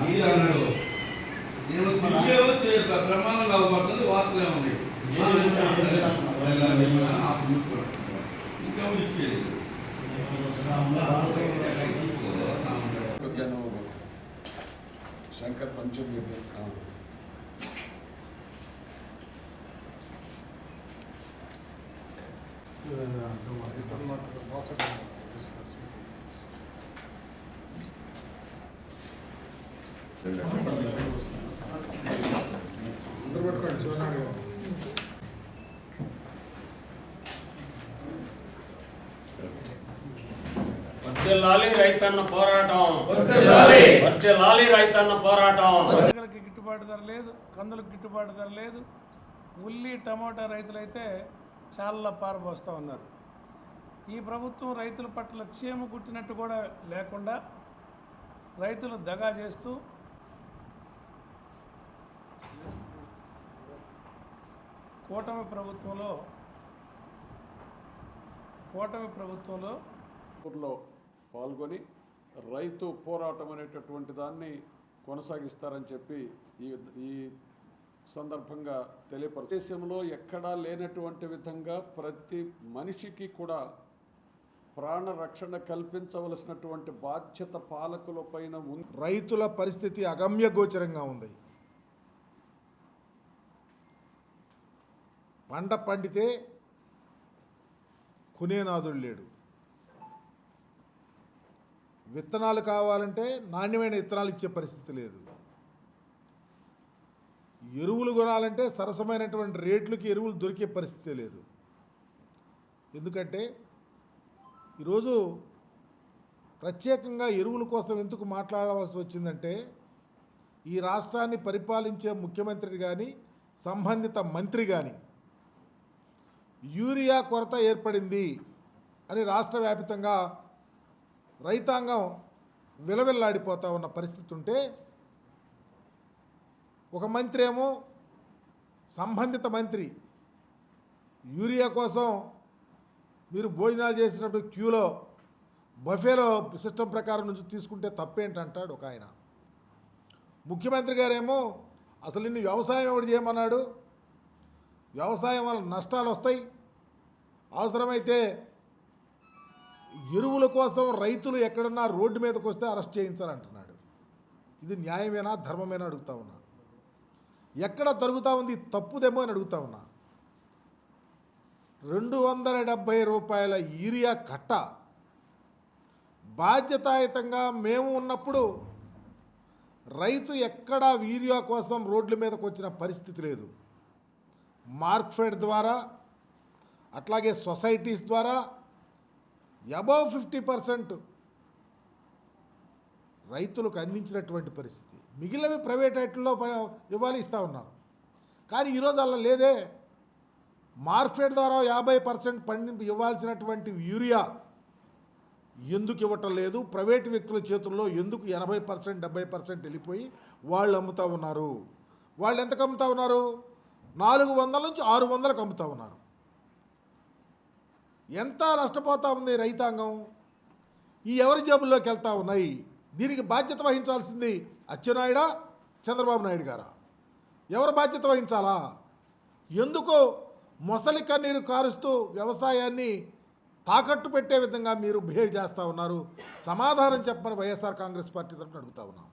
మీరు అన్నాడు. వార్తలే ఉన్నాయి. ఇంకా ఇచ్చేది శంకర్ పంచమి రైతన్న పోరాటం. రైతన్న పోరాటం. గిట్టుబాటు ధర లేదు కందులకు గిట్టుబాటు ధర లేదు. ఉల్లి టమోటా రైతులైతే చాలా పారబోస్తూ ఉన్నారు. ఈ ప్రభుత్వం రైతుల పట్ల చీమ కుట్టినట్టు కూడా లేకుండా రైతులు దగా చేస్తూ కూటమి ప్రభుత్వంలో కూటమి ప్రభుత్వంలో ఊర్లో పాల్గొని రైతు పోరాటం అనేటటువంటి దాన్ని కొనసాగిస్తారని చెప్పి ఈ ఈ సందర్భంగా తెలియపరు దేశంలో ఎక్కడా లేనటువంటి విధంగా ప్రతి మనిషికి కూడా ప్రాణ రక్షణ కల్పించవలసినటువంటి బాధ్యత పాలకుల పైన ఉంది. రైతుల పరిస్థితి అగమ్య గోచరంగా ఉంది. పంట పండితే కొనేనాథుడు లేడు. విత్తనాలు కావాలంటే నాణ్యమైన విత్తనాలు ఇచ్చే పరిస్థితి లేదు. ఎరువులు కొనాలంటే సరసమైనటువంటి రేట్లకి ఎరువులు దొరికే పరిస్థితి లేదు. ఎందుకంటే ఈరోజు ప్రత్యేకంగా ఎరువుల కోసం ఎందుకు మాట్లాడవలసి వచ్చిందంటే ఈ రాష్ట్రాన్ని పరిపాలించే ముఖ్యమంత్రి కానీ సంబంధిత మంత్రి కానీ యూరియా కొరత ఏర్పడింది అని రాష్ట్ర వ్యాపితంగా రైతాంగం విలవిల్లాడిపోతూ ఉన్న పరిస్థితి ఉంటే ఒక మంత్రి ఏమో సంబంధిత మంత్రి యూరియా కోసం మీరు భోజనాలు చేసినప్పుడు క్యూలో బఫేలో సిస్టమ్ ప్రకారం నుంచి తీసుకుంటే తప్పేంటంటాడు ఒక ఆయన. ముఖ్యమంత్రి గారేమో అసలు నిన్ను వ్యవసాయం ఎవడు చేయమన్నాడు వ్యవసాయం వల్ల నష్టాలు వస్తాయి. అవసరమైతే ఎరువుల కోసం రైతులు ఎక్కడన్నా రోడ్డు మీదకి వస్తే అరెస్ట్ చేయించాలంటున్నాడు. ఇది న్యాయమేనా ధర్మమేనా అడుగుతా ఉన్నా? ఎక్కడ జరుగుతూ ఉంది తప్పుదేమో అని అడుగుతా ఉన్నా? రెండు వందల డెబ్భై రూపాయల యూరియా కట్ట బాధ్యతాయుతంగా మేము ఉన్నప్పుడు రైతు ఎక్కడా వీరియా కోసం రోడ్ల మీదకు వచ్చిన పరిస్థితి లేదు. మార్క్ఫెడ్ ద్వారా అట్లాగే సొసైటీస్ ద్వారా అబౌవ్ ఫిఫ్టీ పర్సెంట్ రైతులకు అందించినటువంటి పరిస్థితి. మిగిలినవి ప్రైవేట్ రైతుల్లో ఇవ్వాలి ఇస్తూ ఉన్నారు. కానీ ఈరోజు అలా లేదే. మార్కెట్ ద్వారా యాభై పర్సెంట్ పండి ఇవ్వాల్సినటువంటి యూరియా ఎందుకు ఇవ్వటం లేదు? ప్రైవేట్ వ్యక్తుల చేతుల్లో ఎందుకు ఎనభై పర్సెంట్ డెబ్బై పర్సెంట్ వెళ్ళిపోయి వాళ్ళు అమ్ముతూ ఉన్నారు? వాళ్ళు ఎంతకు అమ్ముతూ ఉన్నారు? నాలుగు వందల నుంచి ఆరు వందలకు అమ్ముతూ ఉన్నారు. ఎంత నష్టపోతా ఉంది రైతాంగం? ఈ ఎవరి జేబుల్లోకి వెళ్తా ఉన్నాయి? దీనికి బాధ్యత వహించాల్సింది అచ్చెన్నాయుడా చంద్రబాబు నాయుడు గారా? ఎవరు బాధ్యత వహించాలా? ఎందుకు మొసలి కన్నీరు కారుస్తూ వ్యవసాయాన్ని తాకట్టు పెట్టే విధంగా మీరు బిహేవ్ చేస్తూ ఉన్నారు. సమాధానం చెప్పని వైఎస్ఆర్ కాంగ్రెస్ పార్టీ తరఫున అడుగుతా ఉన్నాం.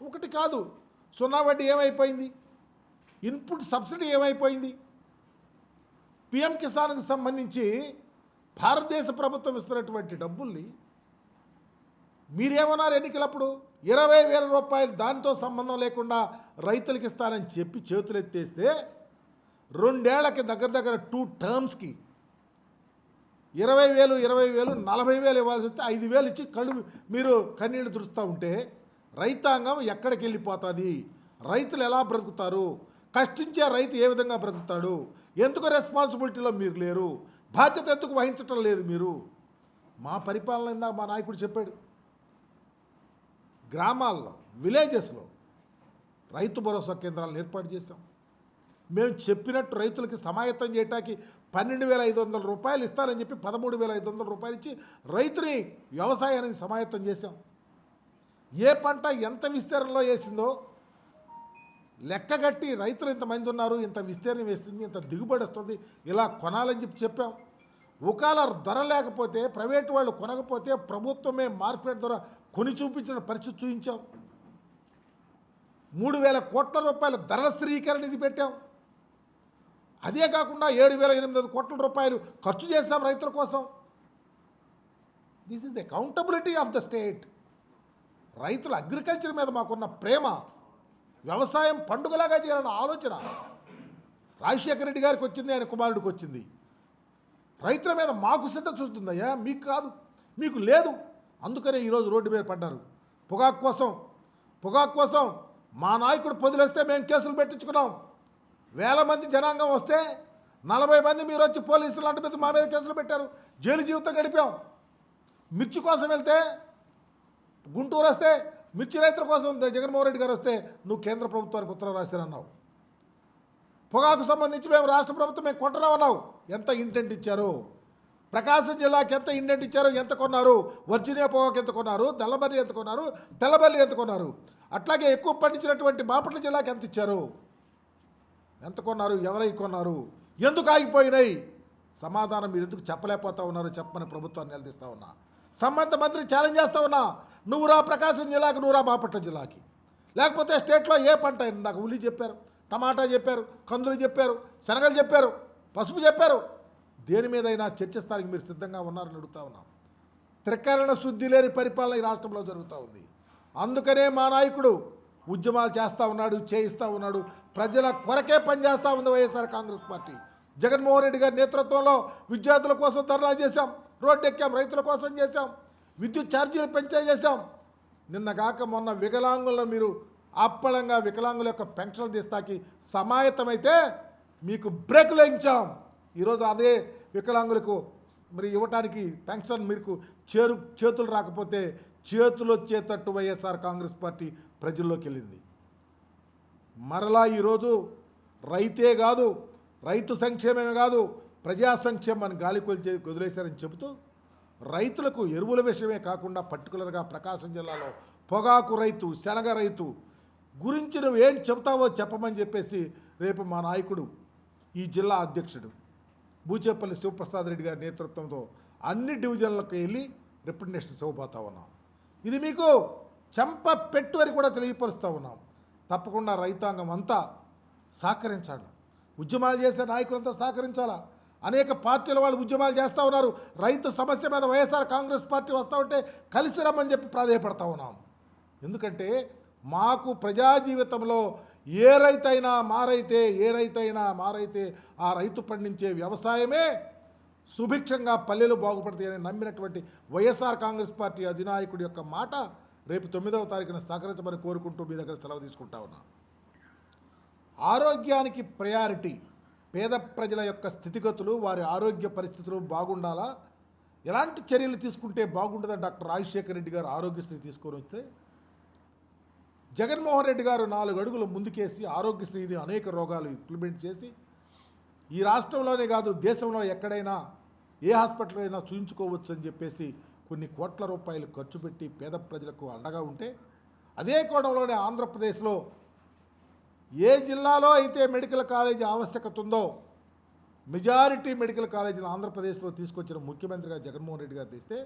ఒకటి కాదు సున్నా వడ్డీ ఏమైపోయింది? ఇన్పుట్ సబ్సిడీ ఏమైపోయింది? పిఎం కిసాన్కి సంబంధించి భారతదేశ ప్రభుత్వం ఇస్తున్నటువంటి డబ్బుల్ని మీరేమన్నారు ఎన్నికలప్పుడు? ఇరవై వేల రూపాయలు దానితో సంబంధం లేకుండా రైతులకు ఇస్తానని చెప్పి చేతులు ఎత్తేస్తే రెండేళ్ళకి దగ్గర దగ్గర టూ టర్మ్స్కి ఇరవై వేలు ఇరవై వేలు నలభై వేలు ఇవ్వాల్సి వస్తే ఐదు వేలు ఇచ్చి కళ్ళు మీరు కన్నీళ్ళు తుడుస్తూ ఉంటే రైతాంగం ఎక్కడికి వెళ్ళిపోతుంది రైతులు ఎలా బ్రతుకుతారు? కష్టించే రైతు ఏ విధంగా బ్రతుకుతాడు? ఎందుకు రెస్పాన్సిబిలిటీలో మీరు లేరు? బాధ్యత ఎందుకు వహించటం లేదు మీరు? మా పరిపాలన ఇందాక మా నాయకుడు చెప్పాడు. గ్రామాల్లో విలేజెస్లో రైతు భరోసా కేంద్రాలను ఏర్పాటు చేశాం. మేము చెప్పినట్టు రైతులకి సమాయత్తం చేయటానికి పన్నెండు వేల ఐదు వందల రూపాయలు ఇస్తారని చెప్పి పదమూడు వేల ఐదు వందల రూపాయలు ఇచ్చి రైతుని వ్యవసాయానికి సమాయత్తం చేశాం. ఏ పంట ఎంత విస్తీర్ణంలో వేసిందో లెక్కగట్టి రైతులు ఇంతమంది ఉన్నారు ఇంత విస్తీర్ణం వేస్తుంది ఇంత దిగుబడి వస్తుంది ఇలా కొనాలని చెప్పి చెప్పాం. ఒకవేళ ధర లేకపోతే ప్రైవేటు వాళ్ళు కొనకపోతే ప్రభుత్వమే మార్కెట్ ధర కొని చూపించిన పరిస్థితి చూపించాం. మూడు వేల కోట్ల రూపాయల ధరల స్థిరీకరణ ఇది పెట్టాం. అదే కాకుండా ఏడు వేల ఎనిమిది వందల కోట్ల రూపాయలు ఖర్చు చేశాం రైతుల కోసం. This is the accountability of the state రైతుల అగ్రికల్చర్ మీద మాకున్న ప్రేమ వ్యవసాయం పండుగలాగా చేయాలన్న ఆలోచన రాజశేఖర రెడ్డి గారికి వచ్చింది ఆయన కుమారుడికి వచ్చింది. రైతుల మీద మాకు శ్రద్ధ చూస్తుందయ్యా మీకు కాదు మీకు లేదు. అందుకనే ఈరోజు రోడ్డు మీద పడ్డారు. పొగాకు కోసం పొగాకు కోసం మా నాయకుడు పొదిలేస్తే మేము కేసులు పెట్టించుకున్నాం. వేల మంది జనాంగం వస్తే నలభై మంది మీరు వచ్చి పోలీసులు అంటే మీద మా మీద కేసులు పెట్టారు. జైలు జీవితం గడిపాం. మిర్చి కోసం వెళ్తే గుంటూరు వస్తే మిర్చి రైతుల కోసం జగన్మోహన్ రెడ్డి గారు వస్తే నువ్వు కేంద్ర ప్రభుత్వానికి ఉత్తరం రాశారన్నావు. పొగాకు సంబంధించి మేము రాష్ట్ర ప్రభుత్వం మేము కొంటున్నామన్నావు. ఎంత ఇంటెంట్ ఇచ్చారు? ప్రకాశం జిల్లాకి ఎంత ఇంటెంట్ ఇచ్చారు? ఎంత కొన్నారు? వర్జీనియా పొగాకు ఎంత కొన్నారు? తెల్లబల్లి ఎంత కొన్నారు? తెల్లబల్లి ఎంత కొన్నారు? అట్లాగే ఎక్కువ పండించినటువంటి బాపట్ల జిల్లాకి ఎంత ఇచ్చారు? ఎంత కొన్నారు? ఎవరై కొన్నారు? ఎందుకు ఆగిపోయినాయి? సమాధానం మీరు ఎందుకు చెప్పలేకపోతా ఉన్నారు? చెప్పమని ప్రభుత్వాన్ని నిలదీస్తా ఉన్నా. సంబంధ మంత్రి ఛాలెంజ్ చేస్తా ఉన్నా. నువ్వు రా ప్రకాశం జిల్లాకి నువ్వు రా బాపట్ల జిల్లాకి. లేకపోతే స్టేట్లో ఏ పంట అయింది? నాకు ఉల్లి చెప్పారు టమాటా చెప్పారు కందులు చెప్పారు శనగలు చెప్పారు పసుపు చెప్పారు. దేని మీదైనా చర్చిస్తానికి మీరు సిద్ధంగా ఉన్నారని అడుగుతా ఉన్నాం. త్రికరణ శుద్ధి లేని పరిపాలన ఈ రాష్ట్రంలో జరుగుతూ ఉంది. అందుకనే మా నాయకుడు ఉద్యమాలు చేస్తూ ఉన్నాడు చేయిస్తూ ఉన్నాడు. ప్రజల కొరకే పనిచేస్తూ ఉంది వైఎస్ఆర్ కాంగ్రెస్ పార్టీ. జగన్మోహన్ రెడ్డి గారి నేతృత్వంలో విద్యార్థుల కోసం ధర్నా చేశాం. రోడ్డు ఎక్కాం రైతుల కోసం చేశాం విద్యుత్ ఛార్జీలు పెంచే చేశాం. నిన్న కాక మొన్న వికలాంగులను మీరు అప్పళంగా వికలాంగుల యొక్క పెన్షన్లు తీస్తాకి సమాయత్తమైతే మీకు బ్రేక్ లేయించాం. ఈరోజు అదే వికలాంగులకు మరి ఇవ్వటానికి పెన్షన్ మీకు చేరు చేతులు రాకపోతే చేతులు వచ్చేటట్టు వైఎస్ఆర్ కాంగ్రెస్ పార్టీ ప్రజల్లోకి వెళ్ళింది మరలా ఈరోజు రైతే కాదు రైతు సంక్షేమమే కాదు ప్రజా సంక్షేమాన్ని గాలి కొలిచే వదిలేశారని చెబుతూ రైతులకు ఎరువుల విషయమే కాకుండా పర్టికులర్గా ప్రకాశం జిల్లాలో పొగాకు రైతు శనగ రైతు గురించి నువ్వు ఏం చెబుతావో చెప్పమని చెప్పేసి రేపు మా నాయకుడు ఈ జిల్లా అధ్యక్షుడు బూచేపల్లి శివప్రసాద్ రెడ్డి గారి నేతృత్వంతో అన్ని డివిజన్లకు వెళ్ళి రిప్రజెంటేషన్ ఇవ్వబోతా ఉన్నాం. ఇది మీకు చెంప పెట్టు అని కూడా తెలియపరుస్తూ ఉన్నాం. తప్పకుండా రైతాంగం అంతా సహకరించాలి. ఉద్యమాలు చేసే నాయకులంతా సహకరించాలా? అనేక పార్టీల వాళ్ళు ఉద్యమాలు చేస్తూ ఉన్నారు. రైతు సమస్య మీద వైఎస్ఆర్ కాంగ్రెస్ పార్టీ వస్తూ ఉంటే కలిసి రమ్మని చెప్పి ప్రాధాయపడతా ఉన్నాం. ఎందుకంటే మాకు ప్రజా జీవితంలో ఏ రైతైనా మారైతే ఏ రైతైనా మారైతే ఆ రైతు పండించే వ్యవసాయమే సుభిక్షంగా పల్లెలు బాగుపడతాయని నమ్మినటువంటి వైఎస్ఆర్ కాంగ్రెస్ పార్టీ అధినాయకుడి యొక్క మాట రేపు తొమ్మిదవ తారీఖున సహకరించమని కోరుకుంటూ మీ దగ్గర సెలవు తీసుకుంటా ఉన్నా. ఆరోగ్యానికి ప్రయారిటీ పేద ప్రజల యొక్క స్థితిగతులు వారి ఆరోగ్య పరిస్థితులు బాగుండాలా? ఎలాంటి చర్యలు తీసుకుంటే బాగుంటుందని డాక్టర్ రాజశేఖర రెడ్డి గారు ఆరోగ్యశ్రీ తీసుకొని వస్తే? జగన్మోహన్ రెడ్డి గారు నాలుగు అడుగులు ముందుకేసి ఆరోగ్యశ్రీని అనేక రోగాలు ఇంప్లిమెంట్ చేసి ఈ రాష్ట్రంలోనే కాదు దేశంలో ఎక్కడైనా ఏ హాస్పిటల్ అయినా చూయించుకోవచ్చు అని చెప్పేసి కొన్ని కోట్ల రూపాయలు ఖర్చు పెట్టి పేద ప్రజలకు అండగా ఉంటే అదే కోణంలోనే ఆంధ్రప్రదేశ్లో ఏ జిల్లాలో అయితే మెడికల్ కాలేజీ ఆవశ్యకత ఉందో మెజారిటీ మెడికల్ కాలేజీలు ఆంధ్రప్రదేశ్లో తీసుకొచ్చిన ముఖ్యమంత్రిగా జగన్మోహన్ రెడ్డి గారు తీస్తే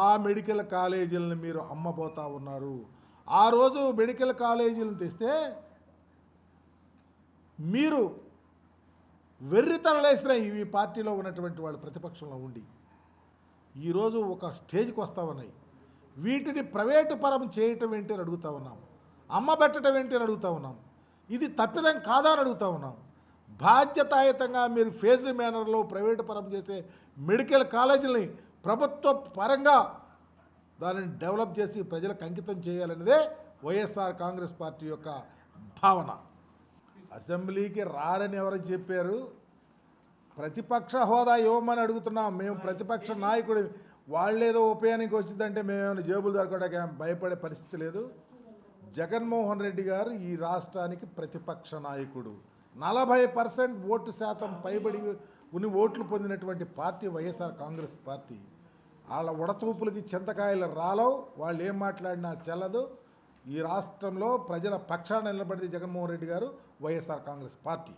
ఆ మెడికల్ కాలేజీలను మీరు అమ్మబోతా ఉన్నారు. ఆ రోజు మెడికల్ కాలేజీలను తెస్తే మీరు వెర్రితనలేసిన ఈ పార్టీలో ఉన్నటువంటి వాళ్ళు ప్రతిపక్షంలో ఉండి ఈరోజు ఒక స్టేజ్కి వస్తూ ఉన్నాయి. వీటిని ప్రైవేటు పరం చేయటం ఏంటి అని అడుగుతా ఉన్నాము. అమ్మ పెట్టడం ఏంటి అని అడుగుతా ఉన్నాం. ఇది తప్పిదం కాదా అని అడుగుతా ఉన్నాం. బాధ్యతాయుతంగా మీరు ఫేజ్డ్ మేనర్లో ప్రైవేటు పరం చేసే మెడికల్ కాలేజీలని ప్రభుత్వ పరంగా దానిని డెవలప్ చేసి ప్రజలకు అంకితం చేయాలనేదే వైఎస్ఆర్ కాంగ్రెస్ పార్టీ యొక్క భావన. అసెంబ్లీకి రారని ఎవరు చెప్పారు? ప్రతిపక్ష హోదా ఇవ్వమని అడుగుతున్నాం. మేము ప్రతిపక్ష నాయకుడు వాళ్ళేదో ఉపయానికి వచ్చిందంటే మేమేమైనా జేబులు దొరకడానికి భయపడే పరిస్థితి లేదు. జగన్మోహన్ రెడ్డి గారు ఈ రాష్ట్రానికి ప్రతిపక్ష నాయకుడు. నలభై పర్సెంట్ ఓటు శాతం పైబడి ఉన్ని ఓట్లు పొందినటువంటి పార్టీ వైఎస్ఆర్ కాంగ్రెస్ పార్టీ. వాళ్ళ ఉడతూపులకి చింతకాయలు రాలవు వాళ్ళు ఏం మాట్లాడినా చెల్లదు. ఈ రాష్ట్రంలో ప్రజల పక్షాన నిలబడింది జగన్మోహన్ రెడ్డి గారు వైఎస్ఆర్ కాంగ్రెస్ పార్టీ.